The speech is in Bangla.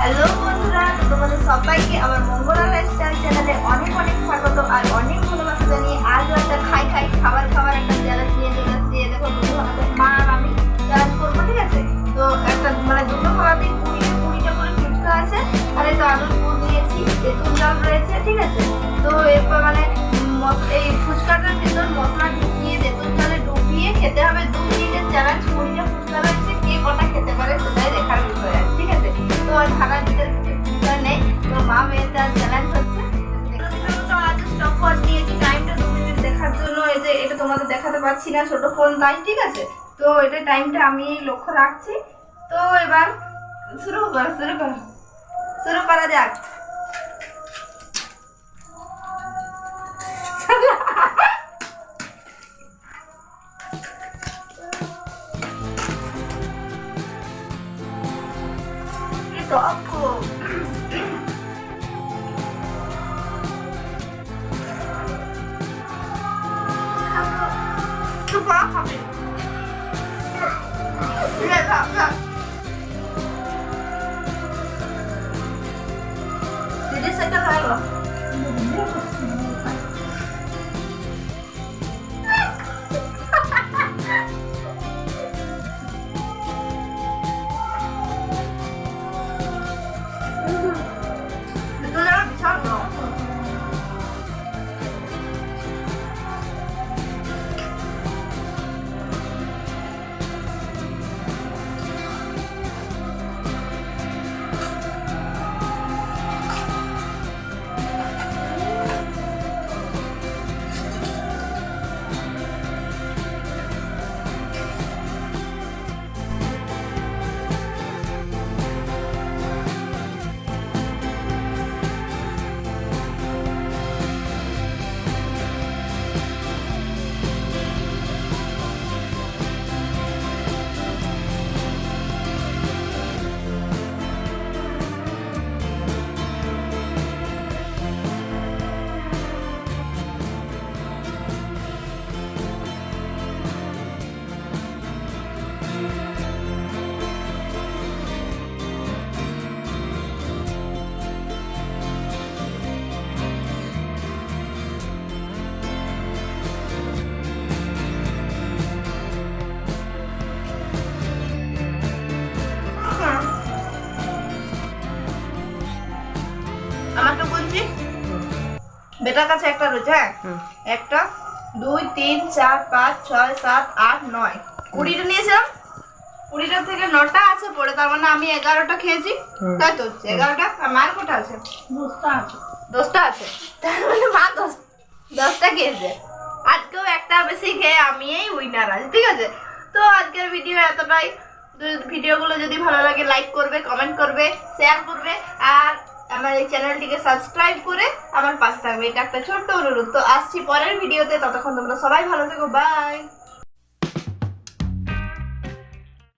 হ্যালো বন্ধুরা, তোমাদের সবাইকে আমার মঙ্গলা লাইফস্টাইল চ্যানেলে অনেক অনেক স্বাগত আর অনেক ভালোবাসা জানিয়ে আজও একটা খাই খাই খাবার খাবার একটা চ্যালেঞ্জ নিয়ে চলে এসেছি দেখো, দুটো আমাদের মা আর আমি চ্যালেঞ্জ করব, ঠিক আছে? তো একটা মানে দুটো খাবারই কুড়ি কুড়িটা করে ফুচকা আছে, আর এই তো আলুর পুর নিয়েছি তেঁতুল ডাল রয়েছে, ঠিক আছে? তো এরপর মানে এই ফুচকাটার ভিতর মশলা ঢুকিয়ে, তেঁতুল ডালে ডুবিয়ে খেতে হবে দু মিনিটের তোমাদের দেখাতে পারছি না, ছোট ফোন তাই ঠিক আছে? তো এটা টাইমটা আমি লক্ষ্য রাখছি। তো এবার শুরু শুরু কর। শুরু করা যাক। Tocco. ঠিক আছে থাক থাক বেটার কাছে একটা রয়েছে হ্যাঁ? একটা দুই তিন চার পাঁচ ছয় সাত আট নয়। কুড়িটা নিয়েছিলাম? কুড়িটা থেকে নটা আছে পড়ে তার মানে আমি এগারোটা খেয়েছি। তাই তো এগারোটা। আর মায়ের কটা আছে? দশটা আছে। দশটা আছে? তার মানে মা দশ দশটা খেয়েছে। আজকেও একটা বেশি খেয়ে আমি এই উইনার আছি ঠিক আছে? তো আজকের ভিডিও এতটাই। ভিডিওগুলো যদি ভালো লাগে লাইক করবে কমেন্ট করবে শেয়ার করবে। আর আমার এই চ্যানেলটিকে সাবস্ক্রাইব করে আমার পাশে থাকবে। এটা একটা ছোট্ট অনুরোধ। তো আসছি পরের ভিডিওতে। ততক্ষণ তোমরা সবাই ভালো থেকো। বাই।